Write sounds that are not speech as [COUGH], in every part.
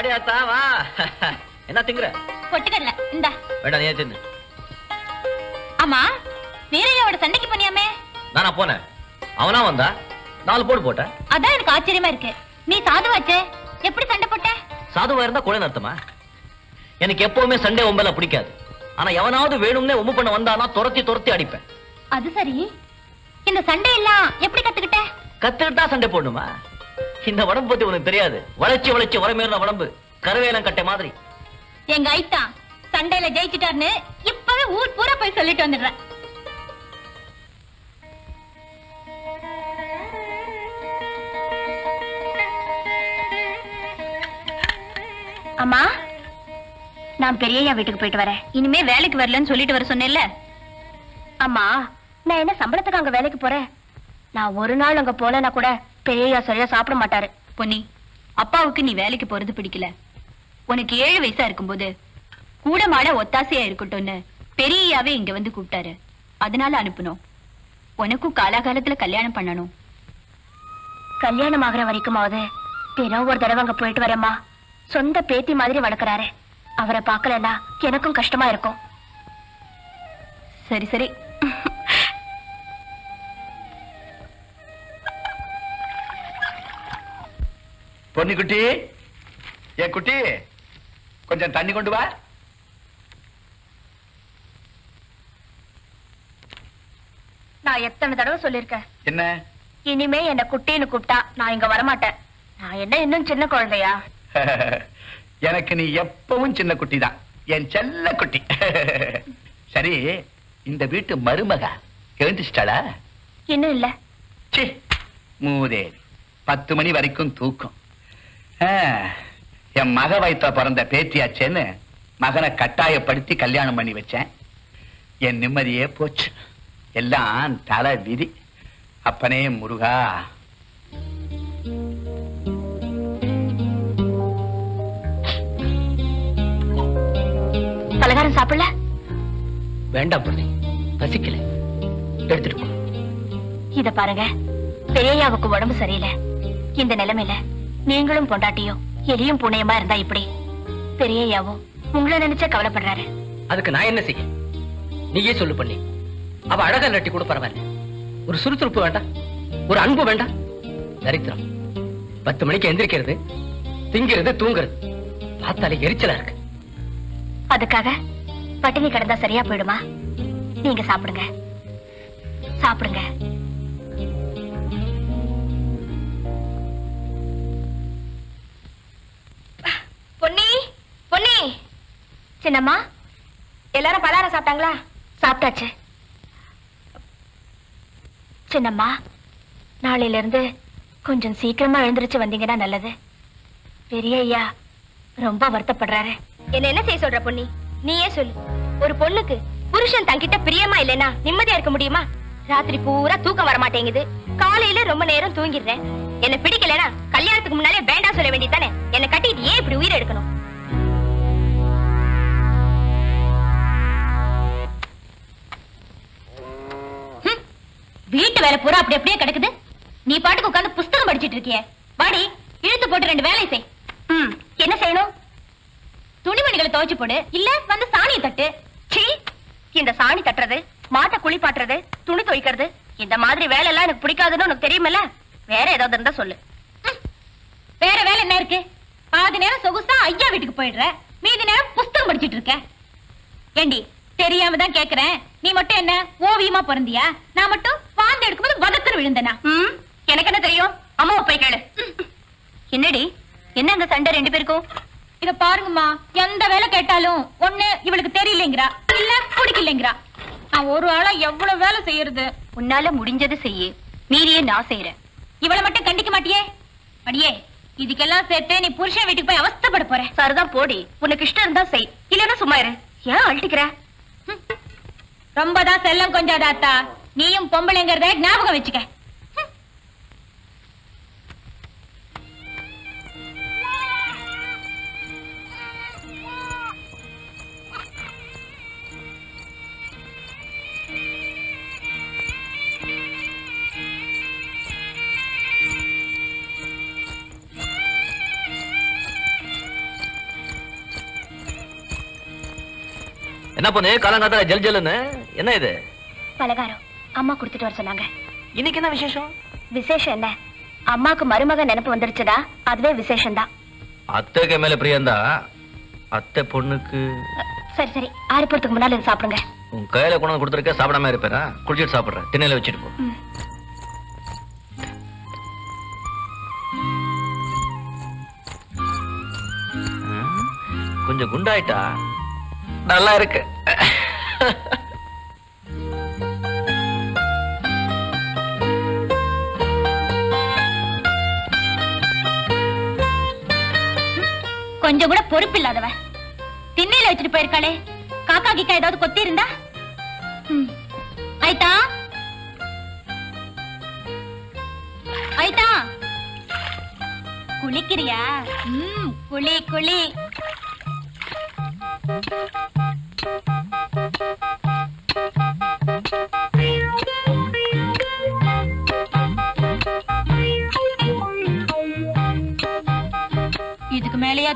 வாடியாத்தா வா. என்ன திங்குற? பொட்டுக்கடல இந்தா. வேண்டாம் நீ தின்னு. ஆமா வீரையோட சண்டைக்கு பண்ணியாமே நானா போனேன். அவனா வந்தா? நாலு போடு போட்டேன் அதான் எனக்கு ஆச்சரியமா இருக்கு. நீ சாதுவாச்சே எப்படி சண்டை போட்ட? சாதுவா இருந்தா கொலை அர்த்தமா எனக்கு எப்பவுமே சண்டே ஒம்பல பிடிக்காது. ஆனா எவனாவது வேணும்னே ஒம்பு பண்ண வந்தானா துரத்தி துரத்தி அடிப்பேன். அது சரி. இந்த சண்டை எல்லாம் எப்படி கத்துக்கிட்ட? கத்துக்கிட்டா சண்டை போடணுமா? இந்த உடம்பு பத்தி உனக்கு தெரியாது. வளைச்சு வளைச்சு வரமேறின உடம்பு கருவேலம் கட்டை மாதிரி. எங்க ஐட்டா சண்டையில ஜெயிச்சிட்டாருன்னு இப்பவே ஊர் பூரா போய் சொல்லிட்டு வந்துடுறேன். அம்மா நான் பெரிய வீட்டுக்கு போயிட்டு வரேன். இனிமே வேலைக்கு வரலன்னு சொல்லிட்டு வர சொன்னேன்ல. அம்மா நான் என்ன சம்பளத்துக்கு அங்க வேலைக்கு போறேன்? நான் ஒரு நாள் அங்க போலனா கூட பெரியய்யா சரியா சாப்பிட மாட்டாரு. பொன்னி அப்பாவுக்கு நீ வேலைக்கு போறது பிடிக்கல. உனக்கு ஏழு வயசா இருக்கும்போது கூட மாட ஒத்தாசையா இருக்கட்டும்னு பெரியயாவே இங்க வந்து கூப்பிட்டாரு. அதனால அனுப்பணும் உனக்கும் காலாகாலத்துல கல்யாணம் பண்ணணும். கல்யாணம் ஆகுற வரைக்குமாவது தினம் ஒரு தடவை அங்க போயிட்டு வரேம்மா. சொந்த பேத்தி மாதிரி வளர்க்கறாரு. அவரை பார்க்கலன்னா எனக்கும் கஷ்டமா இருக்கும். சரி சரி. பொன்னிக்குட்டி ஏ குட்டி கொஞ்சம் தண்ணி கொண்டு வா. நான் எத்தனை தடவை சொல்லிருக்கேன் என்ன? இனிமே என்ன குட்டின்னு கூப்பிட்டா நான் இங்க வரமாட்டேன். நான் என்ன இன்னும் சின்ன குழந்தையா? [LAUGHS] எனக்கு நீ எப்பவும் சின்ன குட்டி தான் என் செல்ல குட்டி. [LAUGHS] சரி இந்த வீட்டு மருமக எழுந்துச்சிட்டாளா இன்னும் இல்ல. மூதேவி பத்து மணி வரைக்கும் தூக்கம். என் மக வயித்துல பிறந்த பேத்தியாச்சேன்னு மகனை கட்டாயப்படுத்தி கல்யாணம் பண்ணி வச்சேன். என் நிம்மதியே போச்சு. எல்லாம் தலை விதி. அப்பனே முருகா. பலகாரம் சாப்பிடல? வேண்டாம் பொண்ணு பசிக்கல. எடுத்துட்டு போ. இத பாருங்க பெரியயாவுக்கு உடம்பு சரியில்லை. இந்த நிலைமையில நீங்களும் பொண்டாட்டியும் எலியும் புனையமா இருந்தா இப்படி? பெரியயாவும் உங்களை நினைச்சா கவலைப்படுறாரு. அதுக்கு நான் என்ன செய்ய? நீயே சொல்லு பண்ணி அவ அழகா நட்டி கூட பரவாயில்ல ஒரு சுறுசுறுப்பு வேண்டாம். ஒரு அன்பு வேண்டாம். தரித்திரம். பத்து மணிக்கு எந்திரிக்கிறது திங்கிறது தூங்குறது. பார்த்தாலே எரிச்சலா இருக்கு. அதுக்காக பட்டினி கிடந்தா சரியா போயிடுமா? நீங்க சாப்பிடுங்க. சாப்பிடுங்க. சின்னம்மா எல்லாரும் பலாரம் சாப்பிட்டாங்களா? சாப்பிட்டாச்சு. சின்னம்மா நாளையில இருந்து கொஞ்சம் சீக்கிரமா எழுந்திருச்சு வந்தீங்கன்னா நல்லது. பெரிய ஐயா ரொம்ப வருத்தப்படுறாரு. என்ன என்ன செய்ய சொல்ற பொண்ணி நீயே சொல்லு. ஒரு பொண்ணுக்கு புருஷன் தங்கிட்ட பிரியமா இல்லைனா நிம்மதியா இருக்க முடியுமா? ராத்திரி பூரா தூக்கம் வர மாட்டேங்குது. காலையில ரொம்ப நேரம் தூங்கிடுறேன். என்ன பிடிக்கலனா கல்யாணத்துக்கு முன்னாலே வேண்டாம் சொல்ல வேண்டியதானே என்ன கட்டிட்டு ஏன் இப்படி உயிர் எடுக்கணும்? வீட்டு வேலை பூரா அப்படி அப்படியே கிடக்குது. நீ பாட்டுக்கு உட்காந்து புஸ்தகம் படிச்சிட்டு இருக்கிய. வாடி இழுத்து போட்டு ரெண்டு வேலை செய். ம், என்ன செய்யணும்? துணிமணிகளை துவைச்சு போடு. இல்ல வந்து சாணியை தட்டு. சீ இந்த சாணி தட்டுறது மாட்டை குளிப்பாட்டுறது துணி துவைக்கிறது இந்த மாதிரி வேலை எல்லாம் எனக்கு பிடிக்காதுன்னு உனக்கு தெரியுமில்ல? வேற ஏதாவது இருந்தா சொல்லு. வேற வேலை என்ன இருக்கு? பாதி நேரம் சொகுசா ஐயா வீட்டுக்கு போயிடுற. மீதி நேரம் புஸ்தகம் படிச்சிட்டு இருக்க. ஏண்டி தெரியாம தான் கேக்குறேன். நீ மட்டும் என்ன ஓவியமா பிறந்தியா நான் மட்டும் பாந்து எடுக்கும்போது வதக்குன்னு விழுந்தனா? எனக்கு என்ன தெரியும்? அம்மாவை போய் கேளு. என்னடி? என்ன அந்த சண்டை ரெண்டு பேருக்கும்? இத பாருங்கம்மா எந்த வேலை கேட்டாலும் ஒண்ணு இவளுக்கு தெரியலங்கிறா. இல்ல பிடிக்கலங்கிறா. நான் ஒரு ஆளா எவ்வளவு வேலை செய்யறது? உன்னால முடிஞ்சது செய்யு. மீறியே நான் செய்யறேன் இவளை மட்டும் கண்டிக்க மாட்டியே? அடியே இதுக்கெல்லாம் சேர்த்து நீ புருஷன் வீட்டுக்கு போய் அவஸ்தைப்பட போற. சரிதான் போடி. உனக்கு இஷ்டம் இருந்தா செய். இல்லன்னா சும்மா இரு. ஏன் அழட்டிக்கிற ரொம்பதான் செல்லம் கொஞ்சாதாத்தா நீயும் பொம்பளைங்கிறத ஞாபகம் வச்சுக்க. என்ன பொண்ணு? காலங்காத்தால ஜல் ஜல்லுன்னு? என்ன இது? பலகாரம். அம்மா கொடுத்துட்டு வர சொன்னாங்க. இன்னைக்கு என்ன விசேஷம்? விசேஷம் என்ன? அம்மாக்கு மருமக நினைப்பு வந்துருச்சுடா. அதுவே விசேஷம் தான் அத்தைக்கு மேல பிரியந்தா? அத்தை பொண்ணுக்கு? சரி சரி. ஆறு போறதுக்கு முன்னால சாப்பிடுங்க. உன் கையில கொண்டு வந்து கொடுத்துருக்க சாப்பிடாம இருப்பேனா? குடிச்சிட்டு சாப்பிடுறேன். திண்ணையில வச்சுட்டு போ. கொஞ்சம் குண்டாயிட்டா? நல்லா இருக்கு கொஞ்சம் கூட பொறுப்பு இல்லாதவ திண்ணையில வச்சுட்டு போயிருக்காளே. காக்கா கிக்கா ஏதாவது கொத்தி இருந்தா? ஐதா? ஐதா? குளிக்கிறியா? ம் குளி குளி.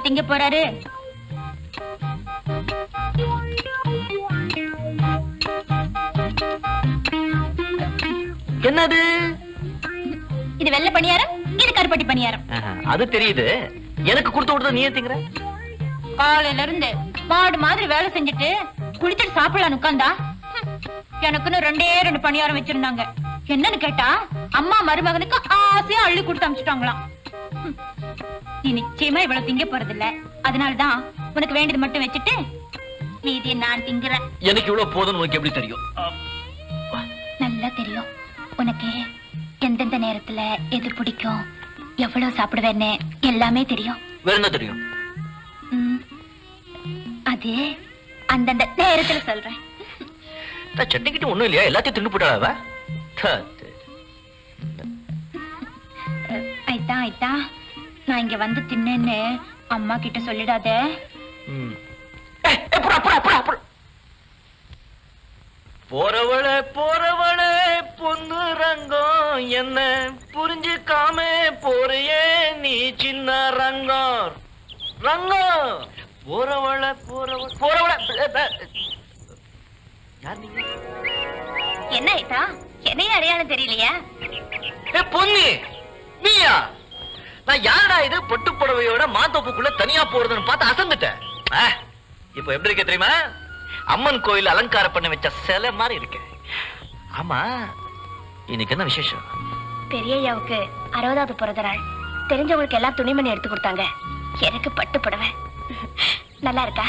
திங்க போறாரு. என்னது? இது வெள்ளை பணியாரம் இது கருப்பட்டி பணியாரம். அது தெரியுது. எனக்கு கொடுத்து விடுறது நீ திங்கிற? காலையில இருந்து மாடு மாதிரி வேலை செஞ்சுட்டு குளிச்சுட்டு சாப்பிடலான்னு உட்காந்தா ஹம், எனக்குன்னு ரெண்டே ரெண்டு பணியாரம் வச்சிருந்தாங்க. என்னன்னு கேட்டா அம்மா மருமகனுக்கு ஆசையா அள்ளி கொடுத்து அமிச்சிட்டாங்களாம். நீ நிச்சயமா இவ்வளவு திங்க போறதில்ல அதனாலதான் உனக்கு வேண்டியது மட்டும் வச்சுட்டு மீதியை நான் திங்குறேன் எனக்கு இவ்வளவு போதும்னு உனக்கு எப்படி தெரியும் நல்லா தெரியும் உனக்கு எந்தெந்த நேரத்துல எது பிடிக்கும் எவ்வளவு சாப்பிடுவேன்னு எல்லாமே தெரியும் வேற என்ன தெரியும் அது அந்தந்த நேரத்துல சொல்றேன் இந்த சட்னி கிட்ட ஒண்ணும் இல்லையா எல்லாத்தையும் தின்னு போட்டாளா அவ? தத்து. நான் இங்க வந்து தின்னேன்னு அம்மா கிட்ட சொல்லிடாத. போறவளே போறவளே பொண்ணு ரங்கம் என்ன? புரிஞ்சுக்காம போறியே நீ சின்ன ரங்கம். ரங்கம்! போறவள போறவள போறவள என்ன ஐத்தா என்னைய அடையாளம் தெரியலையா? ஏ பொன்னி! நீயா? நான் யாரடா இது? பட்டு புடவையோட மாத்தோப்புக்குள்ள தனியா போறதுன்னு பார்த்து அசந்துட்டேன். இப்போ எப்படி இருக்க தெரியுமா? அம்மன் கோயில் அலங்காரம் பண்ண வச்ச சிலை மாதிரி இருக்கு. ஆமா இன்னைக்கு என்ன விசேஷம்? பெரியய்யாவுக்கு அறுபதாவது பிறந்த நாள். தெரிஞ்சவங்களுக்கு எல்லாம் துணிமணி எடுத்து கொடுத்தாங்க. எனக்கு பட்டு புடவை. நல்லா இருக்கா?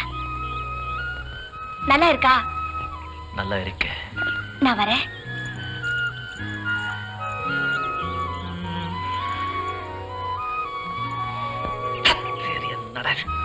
நல்லா இருக்கா? நல்லா இருக்கு நான் வரேன். சரி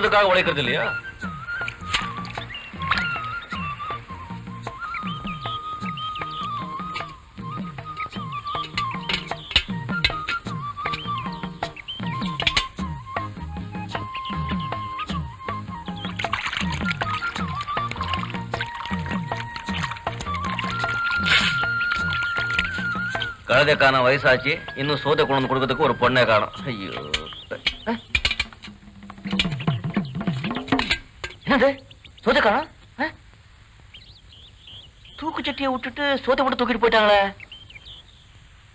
சாப்பிடுறதுக்காக உழைக்கிறது இல்லையா? கழுதைக்கான வயசாச்சு. இன்னும் சோத்தை கொண்டு வந்து கொடுக்கறதுக்கு ஒரு பொண்ணை காணும். ஐயோ. என்னது தூக்கு சட்டியை விட்டுட்டு சோத்தை மட்டும் தூக்கிட்டு போயிட்டாங்களே.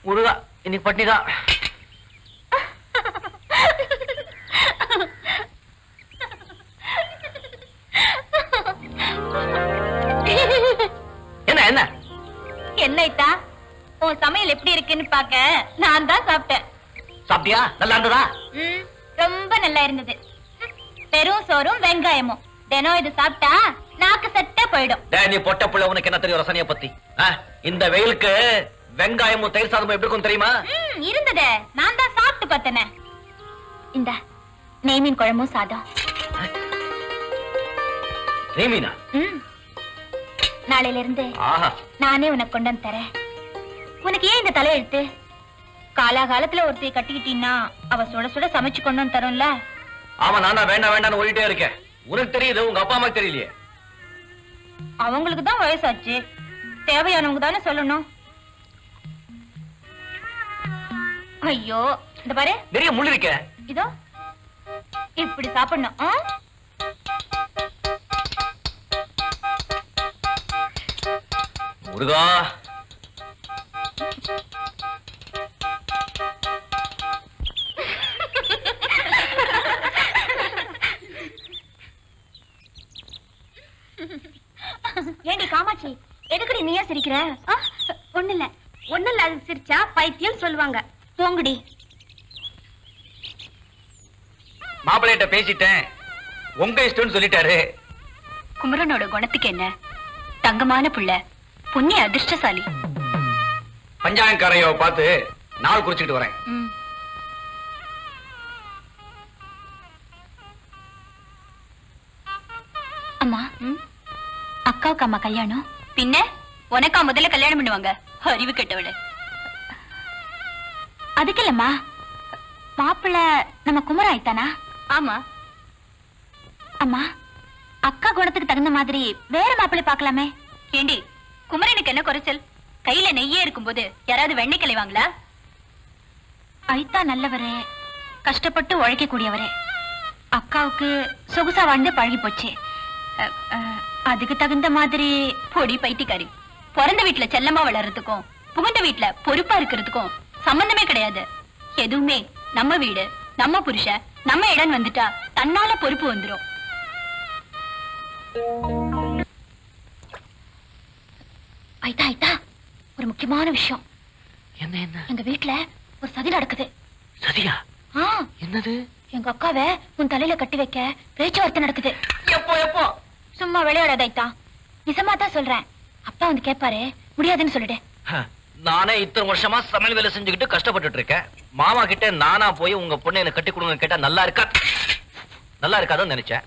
முருகா இன்னைக்கு பட்னி தான். என்ன என்ன? என்ன ஐத்தா உன் சமையல் எப்படி இருக்குன்னு பாக்க நான் தான் சாப்பிட்டேன். சாப்பிட்டியா? நல்லா இருந்ததா? ரொம்ப நல்லா இருந்தது. ம், வெறும் சோறும் வெங்காயமும். தினம் இது சாப்பிட்டா நாக்கு சட்டே போயிடும். நீ பொட்ட புள்ள உனக்கு என்ன தெரியும் ரசனைய பத்தி? இந்த வெயிலுக்கு வெங்காயமும் தயிர் சாதமும் எப்படி இருக்கும் தெரியுமா? இருந்ததே. நான் தான் சாப்பிட்டு பார்த்தனே. இந்த நெய்மீன் குழம்பும் சாதம். நீ மீனா. நாளையில இருந்து ஆஹா. நானே உனக்கு கொண்டு வந்து தரேன். உனக்கு ஏன் இந்த தலையெழுத்து? காலாகாலத்துல ஒருத்தைய கட்டிக்கிட்டீன்னா அவ சுட சுட சமைச்சு கொண்டு வந்து தரும்ல. ஆமா நான் தான் வேண்டாம் வேண்டாம்னு ஓடிட்டே இருக்கேன். உனக்கு தெரியுது உங்க அப்பா அம்மாக்கு தெரியலையே. அவங்களுக்கு தான் வயசாச்சு. தேவையானவங்க தானே சொல்லணும். ஐயோ இந்த பாரு. நிறைய முள் இருக்க. இதோ. இப்படி சாப்பிடணும்? முருகா. [LAUGHS] ஏண்டி காமாட்சி எதுக்குடி நீயா சிரிக்கிற? ஒண்ணு இல்ல ஒண்ணு இல்ல அது சிரிச்சா பைத்தியம் சொல்லுவாங்க. போங்கடி. மாப்பிள்ளைகிட்ட பேசிட்டேன். உங்க இஷ்டம்னு சொல்லிட்டாரு. குமரனோட குணத்துக்கு என்ன? தங்கமான புள்ள புண்ணிய அதிர்ஷ்டசாலி. பஞ்சாயக்காரையோ பார்த்து நாள் குறிச்சுக்கிட்டு வரேன். அக்காவுக்கு அம்மா கல்யாணம்? பின்ன? உனக்கா முதல்ல கல்யாணம் பண்ணுவாங்க. அறிவு கெட்டவள. அதுக்கு இல்லம்மா மாப்பிள்ள நம்ம குமர ஆயிட்டானா? ஆமா. அம்மா அக்கா குணத்துக்கு தகுந்த மாதிரி வேற மாப்பிள்ளை பார்க்கலாமே. ஏண்டி குமரனுக்கு என்ன குறைச்சல்? கையில நெய்யே இருக்கும்போது யாராவது வெண்ணெய் கிளைவாங்களா? ஐத்தா நல்லவரே கஷ்டப்பட்டு உழைக்கக்கூடியவரே. அக்காவுக்கு சொகுசா வாழ்ந்து பழகி போச்சு அதுக்கு தகுந்த மாதிரி பொடி பைத்தியக்காரி. பிறந்த வீட்டுல செல்லமா வளர்றதுக்கும் புகுந்த வீட்டுல பொறுப்பா இருக்கிறதுக்கும் சம்பந்தமே கிடையாது. எதுவுமே நம்ம வீடு நம்ம புருஷன் நம்ம இடம் வந்துட்டா தன்னால பொறுப்பு வந்துரும். ஐட்டா ஐட்டா ஒரு முக்கியமான விஷயம். என்ன என்ன? எங்க வீட்ல ஒரு சதி நடக்குது. சதியா? என்னது? எங்க அக்காவை உன் தலையில கட்டி வைக்க பேச்சுவார்த்தை நடக்குது. எப்போ எப்போ? சும்மா விளையாடாத ஐட்டா நிஜமா தான் சொல்றேன். அப்பா வந்து கேட்பாரு முடியாதுன்னு சொல்லிடு நானே இத்தனை வருஷமா சமையல் வேலை செஞ்சுக்கிட்டு கஷ்டப்பட்டுட்டு இருக்கேன் மாமா கிட்ட நானா போய் உங்க பொண்ணை எனக்கு கட்டி கொடுங்க கேட்டா நல்லா இருக்கா? நல்லா இருக்காதுன்னு நினைச்சேன்.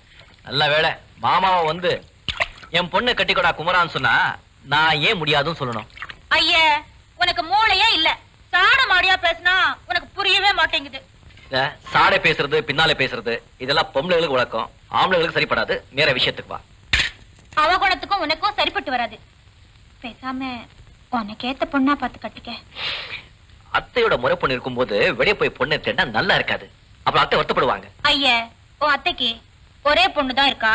நல்ல வேளை மாமாவை வந்து என் பொண்ணை கட்டிக்கொடா குமரான்னு சொன்னா நான் ஏன் முடியாதுன்னு சொல்லணும்? ஐயே உனக்கு மூளையே இல்ல. சாட மாடியா பேசினா உனக்கு புரியவே மாட்டேங்குது. சாடை பேசுறது பின்னாலே பேசுறது இதெல்லாம் பொம்பளைகளுக்கு வழக்கம். ஆம்பளைகளுக்கு சரிப்படாது. நேர விஷயத்துக்கு வா. அவ குணத்துக்கும் உனக்கும் சரிப்பட்டு வராது. பேசாம உனக்கு ஏத்த பொண்ணா பார்த்து கட்டிக்க அத்தையோட முறை பொண்ணு இருக்கும்போது வெளியே போய் பொண்ணை தேடினா நல்லா இருக்காது. அப்புறம் அத்தை வருத்தப்படுவாங்க. ஐய உன் அத்தைக்கு ஒரே பொண்ணு தான் இருக்கா?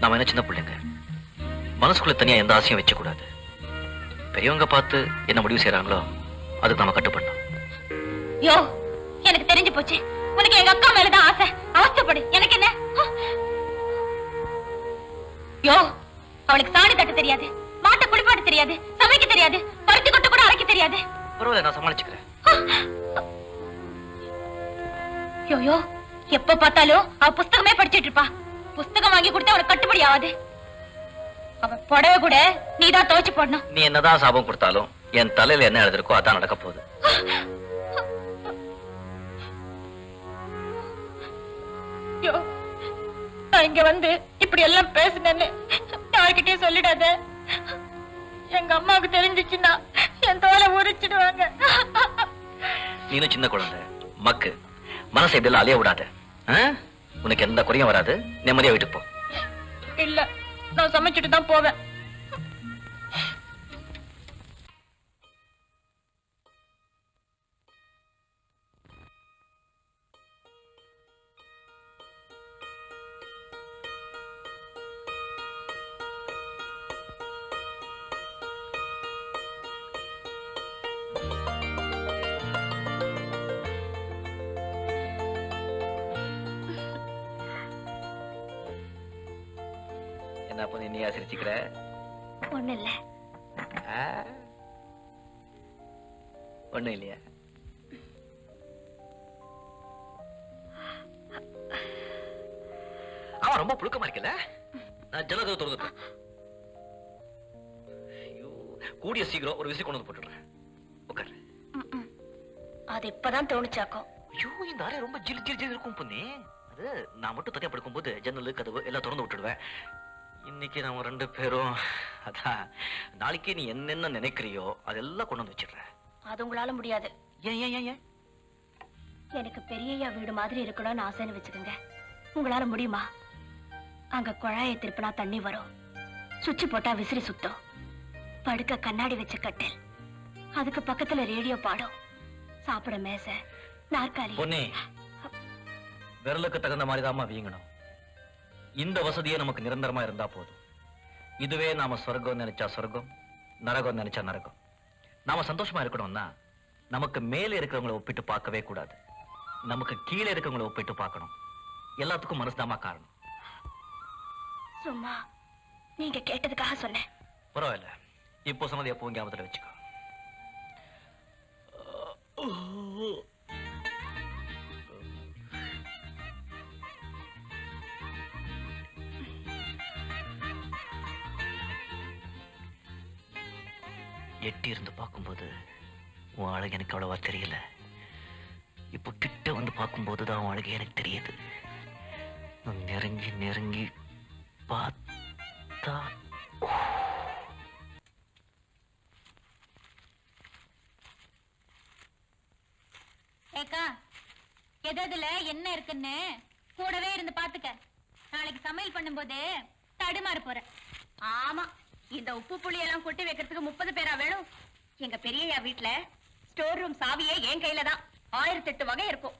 நாம என்ன சின்ன பிள்ளைங்க? மனசுக்குள்ள தனியா எந்த ஆசையும் வச்ச கூடாது பெரியவங்க பார்த்து என்ன முடிவு செய்யறாங்களோ அதுக்கு நாம கட்டுப்படணும். யோ எனக்கு தெரிஞ்சு போச்சு. உனக்கு எங்க அக்கா மேலதான் ஆசை. அவஸ்தைப்படு எனக்கு என்ன? யோ அவளுக்கு சாணி தட்ட தெரியாது. மாட்டை குளிப்பாட்ட தெரியாது. சமைக்க தெரியாது. பருத்தி கொட்ட கூட அரைக்க தெரியாது. பரவாயில்ல நான் சமாளிச்சுக்கிறேன். யோ யோ எப்ப பார்த்தாலும் அவ புஸ்தகமே படிச்சிட்டு இருப்பா. புஸ்தகம் வாங்கி கொடுத்தா அவளுக்கு கட்டுப்படி ஆகாது. அவ புடவை கூட நீதான் துவைச்சு போடணும். நீ என்னதான் சாபம் கொடுத்தாலும் என் தலையில என்ன எழுதிருக்கோ அதான் நடக்க போகுது. நான் இங்க வந்து இப்படி எல்லாம் பேசுனேன்னு யார்கிட்டயும் சொல்லிடாத. எங்க அம்மாவுக்கு தெரிஞ்சிச்சுன்னா என் தோலை உரிச்சிடுவாங்க. நீனும் சின்ன குழந்தை. மக்கு. மனசை இப்படி அலைய விடாத. ஆ? உனக்கு எந்த குறையும் வராது. நிம்மதியா வீட்டுக்கு போ. இல்ல நான் சமைச்சிட்டு தான் போவேன். என்ன பண்ணி நீ ஆசிரிச்சுக்கிற ஒண்ணு இல்ல ஒண்ணும் இல்லையா? அவன் ரொம்ப புழுக்கமா இருக்கல நான் ஜலகதை திறந்து ஐயோ கூடிய சீக்கிரம் ஒரு விசி கொண்டு வந்து போட்டுடுறேன். உட்காரு. அது இப்பதான் தோணுச்சாக்கும். ஐயோ இந்த அறை ரொம்ப ஜில் ஜில் ஜில் இருக்கும் பொண்ணே. அது நான் மட்டும் தனியா படுக்கும்போது ஜன்னல் கதவு எல்லாம் திறந்து விட்டுடுவேன். இன்னைக்கு நம்ம ரெண்டு பேரும் அதான் நாளைக்கு நீ என்னென்ன நினைக்கிறியோ அதெல்லாம் கொண்டு வந்து வச்சிடுறேன். அது உங்களால முடியாது. ஏன் ஏன் எனக்கு பெரியய்யா வீடு மாதிரி இருக்கணும்னு ஆசைன்னு வச்சுக்கோங்க. உங்களால முடியுமா? அங்க குழாயை திருப்பினா தண்ணி வரும். சுவிட்ச் போட்டா விசிறி சுத்தும். படுக்க கண்ணாடி வச்ச கட்டில். அதுக்கு பக்கத்துல ரேடியோ பாடும். சாப்பிட மேசை நாற்காலி. விரலுக்கு தகுந்த மாதிரி தாமா வீங்கணும். இந்த வசதியே நமக்கு நிரந்தரமா இருந்தா போதும். இதுவே நாம சொர்க்கம் நினைச்சா சொர்க்கம் நரகம் நினைச்சா நரகம். நாம சந்தோஷமா இருக்கணும்னா நமக்கு மேலே இருக்கிறவங்களை ஒப்பிட்டு பார்க்கவே கூடாது. நமக்கு கீழே இருக்கிறவங்களை ஒப்பிட்டு பார்க்கணும். எல்லாத்துக்கும் மனசுதாமா காரணம். சும்மா நீங்க கேட்டதுக்காக சொன்னேன். பரவாயில்ல. இப்போ சொன்னது எப்பவும் ஞாபகத்துல வச்சுக்கோ. எட்டி இருந்து பார்க்கும்போது உன் அழகு எனக்கு அவ்வளவா தெரியல. இப்போ கிட்ட வந்து பார்க்கும்போது தான் உன் அழகு எனக்கு தெரியுது. நெருங்கி நெருங்கி பார்த்தா ஏக்கா எதுல என்ன இருக்குன்னு கூடவே இருந்து பாத்துக்க நாளைக்கு சமையல் பண்ணும்போது தடுமாறு போற ஆமா. இந்த உப்பு புளி எல்லாம் கொட்டி வைக்கிறதுக்கு முப்பது பேரா வேணும்? எங்க பெரியய்யா வீட்ல ஸ்டோர் ரூம் சாவியே என் கையில தான். ஆயிரத்தி எட்டு வகை இருக்கும்.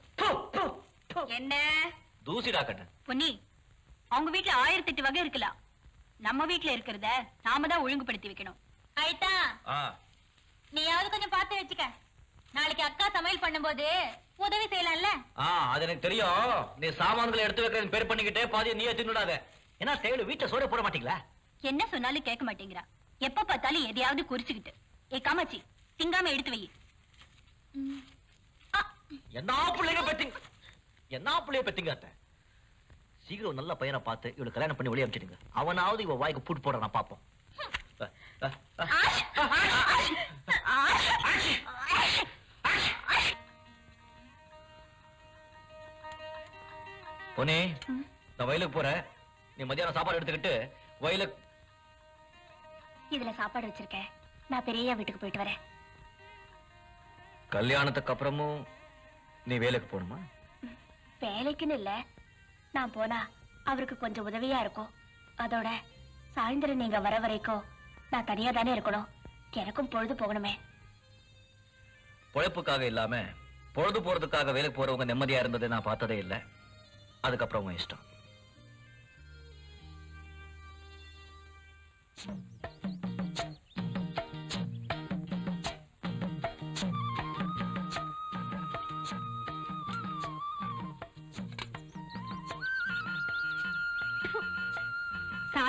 என்ன? தூசிடா கண்ணு. பொன்னி அவங்க வீட்ல ஆயிரத்தி எட்டு வகை இருக்குல்ல. நம்ம வீட்ல இருக்கிறத நாம தான் ஒழுங்குபடுத்தி வைக்கணும். ஆயிட்டா ஆ. நீயாவது கொஞ்சம் பார்த்து வச்சுக்க. நாளைக்கு அக்கா சமையல் பண்ணும்போது உதவி செய்யலாம்ல? ஆ அது எனக்கு தெரியும். நீ சாமான்களை எடுத்து வைக்கிறேன் பேர் பண்ணிக்கிட்டே பாதி நீயே தின்னுடாத. ஏன்னா தேடு வீட்டுல சோற போட மாட்டீங்களா? என்ன சொன்னாலும் கேட்க மாட்டேங்கிறா. எப்ப பார்த்தாலும் எதையாவது குறிச்சுக்கிட்டு. ஏ காமாச்சி திங்காம எடுத்து வை. என்ன பிள்ளைங்க பெத்திங்க என்ன பிள்ளைய பெத்திங்க அத்தை? சீக்கிரம் ஒரு நல்ல பையனை பார்த்து இவளை கல்யாணம் பண்ணி வெளியே அனுப்பிச்சிடுங்க. அவனாவது இவ வாய்க்கு பூட்டு போட நான் பார்ப்போம். அ, அ, அ. ஆஷ், ஆஷ், ஆஷ், ஆஷ். பொன்னி நான் வயலுக்கு போறேன் நீ மத்தியானம் சாப்பாடு எடுத்துக்கிட்டு வயலுக்கு இதுல சாப்பாடு வச்சிருக்கேன். நான் பெரியய்யா வீட்டுக்கு போயிட்டு வரேன். கல்யாணத்துக்கு அப்புறமும் நீ வேலைக்கு போகணுமா? வேலைக்குன்னு இல்ல. நான் போனா அவருக்கு கொஞ்சம் உதவியா இருக்கும். அதோட சாயந்தரம் நீங்க வர வரைக்கும் நான் தனியா தானே இருக்கணும். எனக்கும் பொழுது போகணுமே. பொழைப்புக்காக இல்லாம பொழுது போறதுக்காக வேலைக்கு போறவங்க நிம்மதியா இருந்ததை நான் பார்த்ததே இல்லை. அதுக்கப்புறம் உன் இஷ்டம்.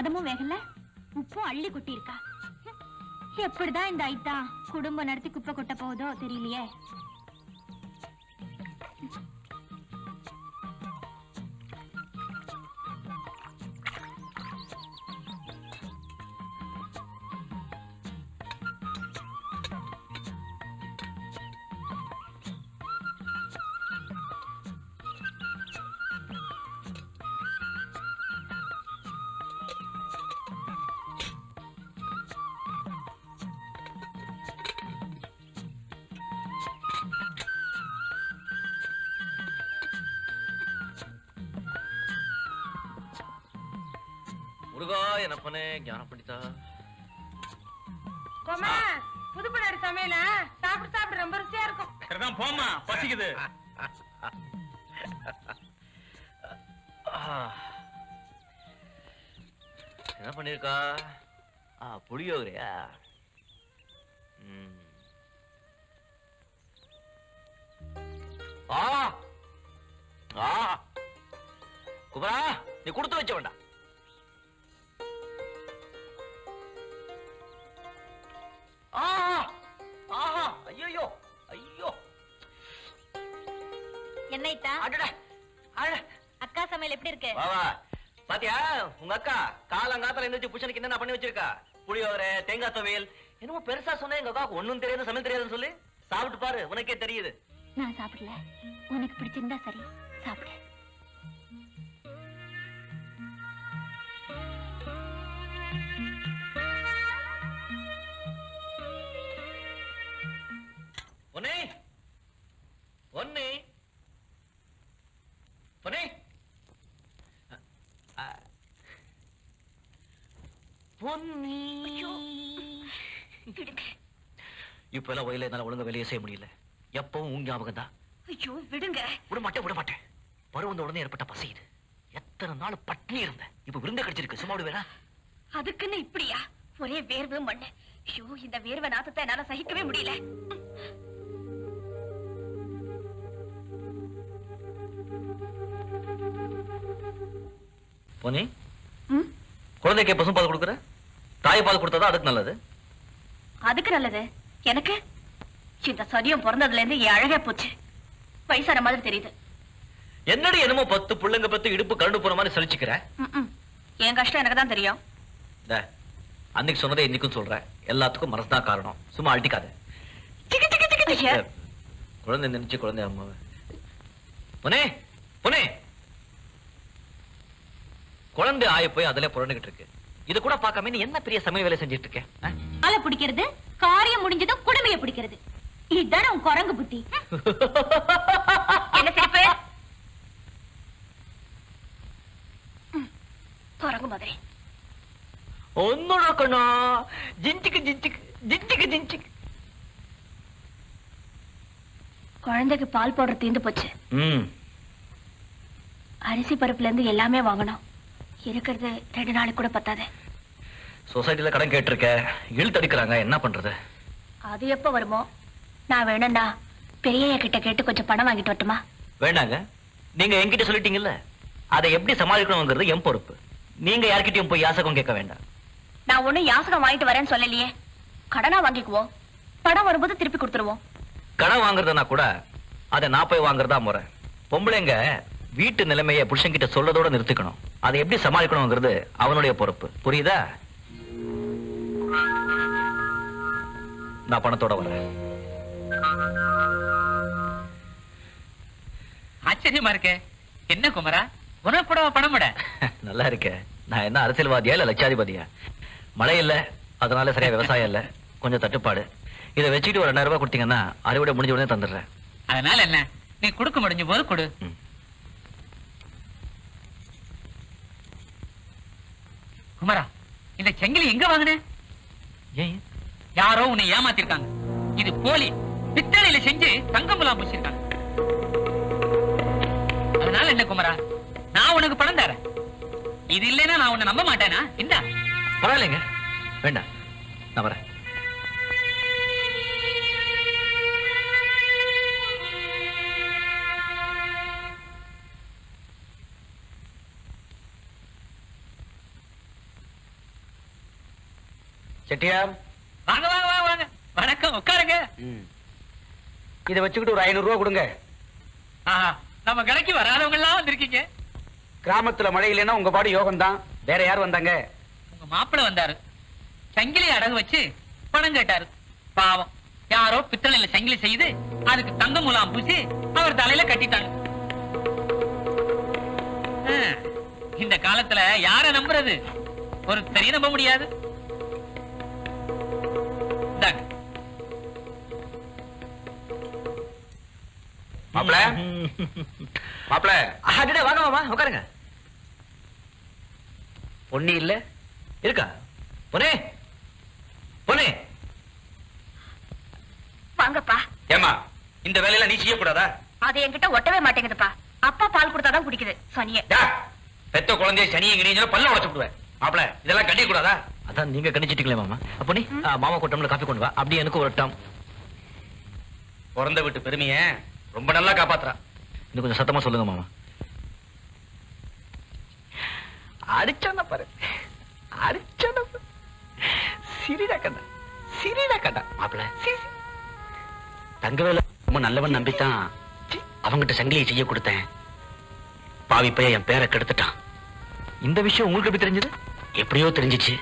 சாதமும் வேகல. உப்பும் அள்ளி கொட்டி இருக்கா எப்படிதான் இந்த ஐத்தா குடும்பம் நடத்தி குப்பை கொட்ட போகுதோ தெரியலையே. முருகா என்ன பண்ணே? ஞானம் பண்ணித்தா கோமா புதுப்படாரு சமையல? சாப்பிட்டு சாப்பிட்டு ரொம்ப ருசியா இருக்கும். சரிதான் போமா பசிக்குது. என்ன பண்ணிருக்கா? ஆ புளியோகரையா. ஆ ஆ. குமரா நீ கொடுத்து வச்ச வேண்டாம். அக்கா சமையல் எப்படி இருக்கு? பாத்தியா? உங்க அக்கா காலங்காத்தால எந்திரிச்சு புருஷனுக்கு என்னென்ன பண்ணி வச்சிருக்கா? புளியோதரை தேங்காய் துவையல். என்னமோ பெருசா சொன்னா எங்க அக்காவுக்கு ஒண்ணும் தெரியாது சமையல் தெரியாதுன்னு சொல்லி. சாப்பிட்டு பாரு உனக்கே தெரியுது. நான் சாப்பிடல. உனக்கு பிடிச்சிருந்தா சரி சாப்பிடு. பொன்னே. பொன்னே பொன்னே அ- அ- பொன்னி இப்ப எல்லாம் வயல என்னால ஒழுங்கா வெளியே செய்ய முடியல. எப்பவும் உங்க ஞாபகம் தான். ஐயோ விடுங்க. விட மாட்டேன் விட மாட்டேன். பருவம் வந்த உடனே ஏற்பட்ட பசி இது. எத்தனை நாள் பட்டினி இருந்தேன் இப்ப விருந்த கிடைச்சிருக்கு. சும்மா விடுவேனா? அதுக்குன்னு இப்படியா? ஒரே வேர்வு மண்ணு. ஐயோ இந்த வேர்வை நாத்தத்தை என்னால சகிக்கவே முடியல. பொன்னி? ம், குழந்தைக்கு பசும்பால் கொடுக்குற? தாய்ப்பால் கொடுத்தா அதுக்கு நல்லது. அதுக்கு நல்லது. எனக்கு? இந்த சதியம் பிறந்ததுல இருந்து என் அழகே போச்சு. வயசான மாதிரி தெரியுது. என்னடி என்னமோ பத்து புள்ளைங்க பத்து இடுப்பு கரண்டு போற மாதிரி சலிச்சுக்கிற. என் கஷ்டம் எனக்கு தான் தெரியும். அன்னைக்கு சொன்னதை இன்னைக்கும் சொல்றேன். எல்லாத்துக்கும் மனசு தான் காரணம். சும்மா அழட்டிக்காத. குழந்தை நினைச்சு குழந்தை அம்மா பொனே பொனே குழந்தை ஆய போய் அதுல புரண்டுகிட்டு இருக்கு. இது கூட பார்க்காம நீ என்ன பெரிய சமையல் வேலை செஞ்சுட்டு இருக்க? பிடிக்கிறது? காரியம் முடிஞ்சதும் குடுமைய பிடிக்கிறது. இதுதானே உன் குரங்கு புத்தி. [LAUGHS] என்ன சிரிப்பு? குரங்கு மாதிரி. ஒன்னோட கண்ணா ஜிஞ்சிக்கு ஜிஞ்சிக்கு ஜிஞ்சிக்கு ஜிஞ்சிக்கு. குழந்தைக்கு பால் பவுடர் தீந்து போச்சு. அரிசி பருப்புல இருந்து எல்லாமே வாங்கணும். இருக்கிறது ரெண்டு நாளைக்கு கூட பத்தாது. சொசைட்டில கடன் கேட்டிருக்க இழுத்தடிக்கிறாங்க என்ன பண்றது? அது எப்ப வருமோ? நான் வேணும்னா பெரியய்யா கிட்ட கேட்டு கொஞ்சம் பணம் வாங்கிட்டு வரட்டுமா? வேண்டாங்க. நீங்க என்கிட்ட சொல்லிட்டீங்கல்ல? அதை எப்படி சமாளிக்கணுங்கிறது என் பொறுப்பு. நீங்க யார்கிட்டயும் போய் யாசகம் கேட்க வேண்டாம். நான் ஒண்ணும் யாசகம் வாங்கிட்டு வரேன்னு சொல்லலையே. கடனா வாங்கிக்குவோம். பணம் வரும்போது திருப்பி கொடுத்துருவோம். கடன் வாங்குறதுனா கூட அதை நான் போய் வாங்குறதா முறை. பொம்பளைங்க வீட்டு நிலைமையை புருஷன்கிட்ட சொல்லதோட நிறுத்திக்கணும். அதை எப்படி சமாளிக்கணுங்கிறது அவனுடைய பொறுப்பு. புரியுதா? நான் பணத்தோட வரேன். ஆச்சரியமா இருக்கே. என்ன குமரா? உனக்கு கூட பணம் விட? [LAUGHS] நல்லா இருக்கே. நான் என்ன அரசியல்வாதியா இல்ல லட்சாதிபதியா? மழை இல்ல அதனால சரியா விவசாயம் இல்ல. கொஞ்சம் தட்டுப்பாடு. இதை வச்சுக்கிட்டு ஒரு ரெண்டாயிரம் ரூபாய் கொடுத்தீங்கன்னா அறுவடை முடிஞ்ச உடனே தந்துடுறேன். அதனால என்ன? நீ கொடுக்க முடிஞ்ச போது கொடு. குமரா இந்த செங்கிலி எங்க வாங்கின? ஏன் யாரோ உன்னை ஏமாத்திருக்காங்க. இது போலி பித்தளையில செஞ்சு தங்க முலாம் பூசிருக்காங்க அதனால என்ன குமரா நான் உனக்கு பணம் தரேன். இது இல்லைன்னா நான் உன்னை நம்ப மாட்டேனா? இந்தா. பரவாயில்லைங்க. வேண்டாம். நான் வரேன். செட்டியார். வாங்க வாங்க வாங்க வாங்க. வணக்கம் உட்காருங்க. இதை வச்சுக்கிட்டு ஒரு ஐநூறு ரூபா கொடுங்க. ஆஹா நம்ம கடைக்கு வராதவங்க எல்லாம் வந்திருக்கீங்க. கிராமத்துல மழை இல்லைன்னா உங்க பாடு யோகம் தான் வேற யார் வந்தாங்க? உங்க மாப்பிள்ளை வந்தாரு. சங்கிலி அடகு வச்சு பணம் கேட்டாரு. பாவம். யாரோ பித்தளையில சங்கிலி செய்து அதுக்கு தங்க முலாம் பூசி அவர் தலையில கட்டிட்டாங்க. ஆ, இந்த காலத்துல யார நம்புறது? ஒரு தெரிய நம்ப முடியாது. இந்தாங்க. மாப்பிள? மாப்பிள? அடடே, வாங்க மாமா உட்காருங்க. பொன்னி இல்ல? இருக்கா? பொனே பொனே வாங்கப்பா. ஏமா இந்த வேலையெல்லாம் நீ செய்யக்கூடாதா? அது என்கிட்ட ஒட்டவே மாட்டேங்குதுப்பா. அப்பா பால் கொடுத்தாதான் குடிக்குது சொனியே. பெத்த குழந்தைய சனியை பல்ல உடச்சு விடுவேன் மாப்பிள இதெல்லாம் கண்டிக்க கூடாதா அதான் நீங்க கணிச்சிட்டீங்களே மாமா. அப்போ நீ மாமா கொட்டம்ல காஃபி கொண்டு வா. அப்படியே எனக்கு ஒரு டம் பிறந்த வீட்டு பெருமைய ரொம்ப நல்லா காப்பாத்துறா. இன்னும் கொஞ்சம் சத்தமா சொல்லுங்க மாமா. அடிச்சான பாரு. அடிச்சான. சிரிடா கண்ணா. சிரிடா கண்ணா. மாப்பிள தங்கவேல ரொம்ப நல்லவன் நம்பித்தான். அவங்கிட்ட சங்கிலியை செய்ய கொடுத்தேன். பாவி பையன் என் பேரை கெடுத்துட்டான். இந்த விஷயம் உங்களுக்கு எப்படி தெரிஞ்சது? எப்படியோ தெரிஞ்சிச்சு.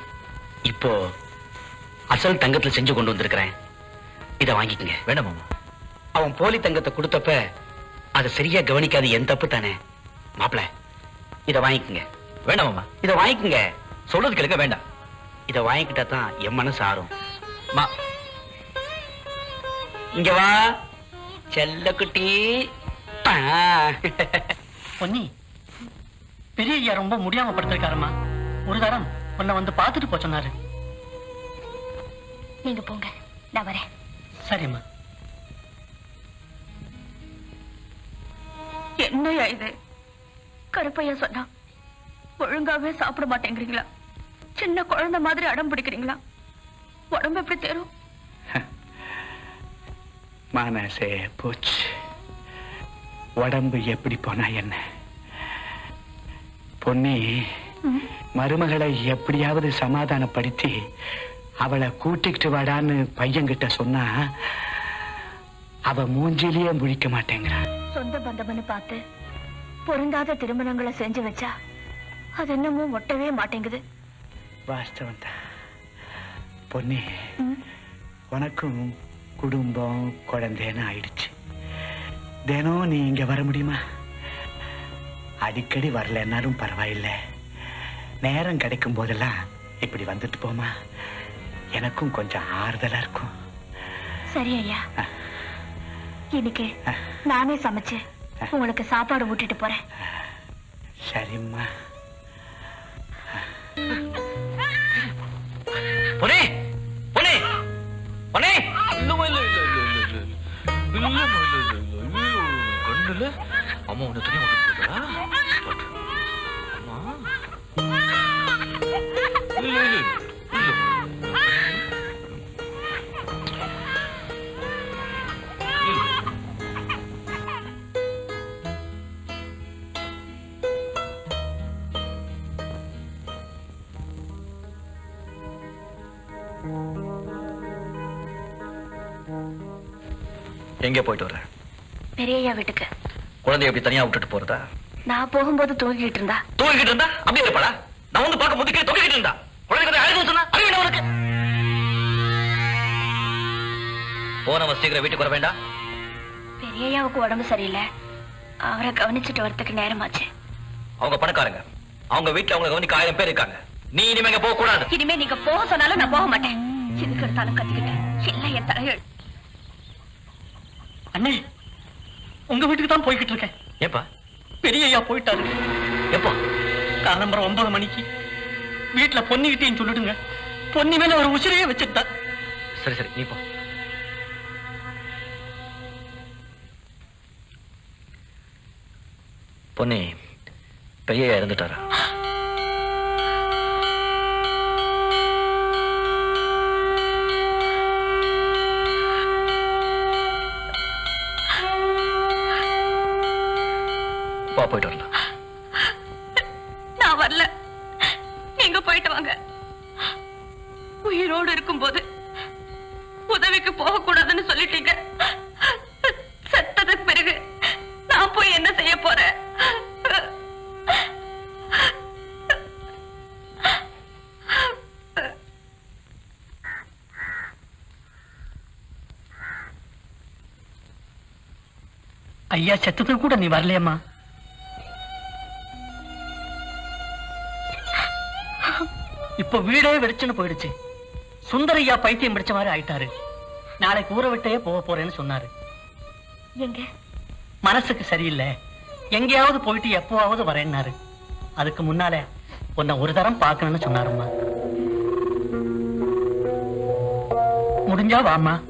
இப்போ அசல் தங்கத்துல செஞ்சு கொண்டு வந்திருக்கிறேன். இத வாங்கிக்கங்க. வேண்டாம் அவன் போலி தங்கத்தை கொடுத்தப்ப அதை சரியா கவனிக்காது என் தப்பு தானே. மாப்பிள இத வாங்கிக்கங்க. வேண்டாம் மாமா. இத வாங்கிக்கங்க. சொல்றது கேளுங்க வேண்டாம். இத வாங்கிக்கிட்டா தான் என் மனசு ஆறும். மா. இங்க வா. செல்லக்குட்டி. பொன்னி பெரிய ஐயா ரொம்ப முடியாம படுத்திருக்காருமா ஒரு தரம் உன்னை வந்து பார்த்துட்டு போக சொன்னாரு. நீங்க போங்க. நான் வரேன். சரிம்மா. என்னையா இது? கருப்பையா சொன்னா ஒழுங்காவே சாப்பிட மாட்டேங்கிறீங்களா? சின்ன குழந்தை மாதிரி அடம் பிடிக்கிறீங்களா? உடம்பு எப்படி தேரும்? [LAUGHS] மனசே போச்சு. உடம்பு எப்படி போனா என்ன? பொன்னி மருமகளை எப்படியாவது சமாதானப்படுத்தி அவளை கூட்டிக்கிட்டு வாடான்னு பையன்கிட்ட சொன்னா அவ மூஞ்சிலேயே முழிக்க மாட்டேங்கிறான் சொந்த பந்தம்னு பார்த்து பொருந்தாத திருமணங்களை செஞ்சு வச்சா அது என்னமோ ஒட்டவே மாட்டேங்குது. வாஸ்தவம் தான் பொன்னி உனக்கும் குடும்பம் குழந்தைன்னு ஆயிடுச்சு. தினம் நீ இங்க வர முடியுமா? அடிக்கடி வரலன்னாலும் பரவாயில்லை. நேரம் கிடைக்கும் போதெல்லாம் இப்படி வந்துட்டு போமா. எனக்கும் கொஞ்சம் ஆறுதலா இருக்கும். சரி ஐயா. இன்னைக்கு நானே சமைச்சு உங்களுக்கு சாப்பாடு ஊட்டிட்டு போறேன். சரிம்மா. பொன்னே பொன்னே பொன்னே. இல்லம்மா, இல்ல, இல்ல, இல்ல, இல்ல, இல்ல. இல்லம்மா, இல்ல, இல்ல, இல்ல. ஐயோ, கண்ணுல அம்மா உன்னை துணி எங்க போயிட்டு வர பெரியய்யா வீட்டுக்கு. குழந்தைய எப்படி தனியா விட்டுட்டு போறதா? நான் போகும்போது தூங்கிட்டு இருந்தா. தூங்கிட்டு இருந்தா? அப்படியே இருப்பாளா? நான் வந்து பார்க்க முதுக்கே தொங்கிட்டு இருந்தா குழந்தை கதை அழுது சொன்னா அறிவு என்ன உனக்கு? போன சீக்கிரம் வீட்டுக்கு வர வேண்டாம். பெரியய்யாவுக்கு உடம்பு சரியில்லை. அவரை கவனிச்சுட்டு வரதுக்கு நேரமாச்சு. அவங்க பணக்காரங்க. அவங்க வீட்டுல அவங்க கவனிக்க ஆயிரம் பேர் இருக்காங்க. நீ இனிமே இங்க போக கூடாது இனிமே நீங்க போக சொன்னாலும் நான் போக மாட்டேன். எதுக்கு எடுத்தாலும் கத்திக்கிட்டேன் எல்லாம் என் தலையெழு. அண்ணே உங்க வீட்டுக்கு தான் போய்கிட்டு இருக்கேன். ஏப்பா பெரிய போயிட்டாரு. எப்போ காலம்பரம் ஒன்பது மணிக்கு? வீட்டுல பொன்னிக்கிட்டேன்னு சொல்லிடுங்க. பொன்னி மேல ஒரு உசிரியே வச்சிருந்தா. சரி சரி நீ போ. பொன்னி பெரிய இறந்துட்டாரா? பா போயிட்டு வரலாம். போது உதவிக்கு போக கூடாதுன்னு சொல்லிட்டீங்க. செத்ததுக்கு பிறகு நான் போய் என்ன செய்ய போறேன்? ஐயா செத்ததுக்கு கூட நீ வரலையம்மா. இப்ப வீடே வெடிச்சுன்னு போயிடுச்சு. சுந்தரையா பைத்தியம் பிடிச்ச மாதிரி ஆயிட்டாரு. நாளைக்கு ஊரை விட்டே போக போறேன்னு சொன்னாரு. எங்க? மனசுக்கு சரியில்லை. எங்கேயாவது போயிட்டு எப்போவாவது வரேன்னாரு. அதுக்கு முன்னால உன்னை ஒரு தரம் பார்க்கணும்னு சொன்னாரும்மா. முடிஞ்சா வாம்மா.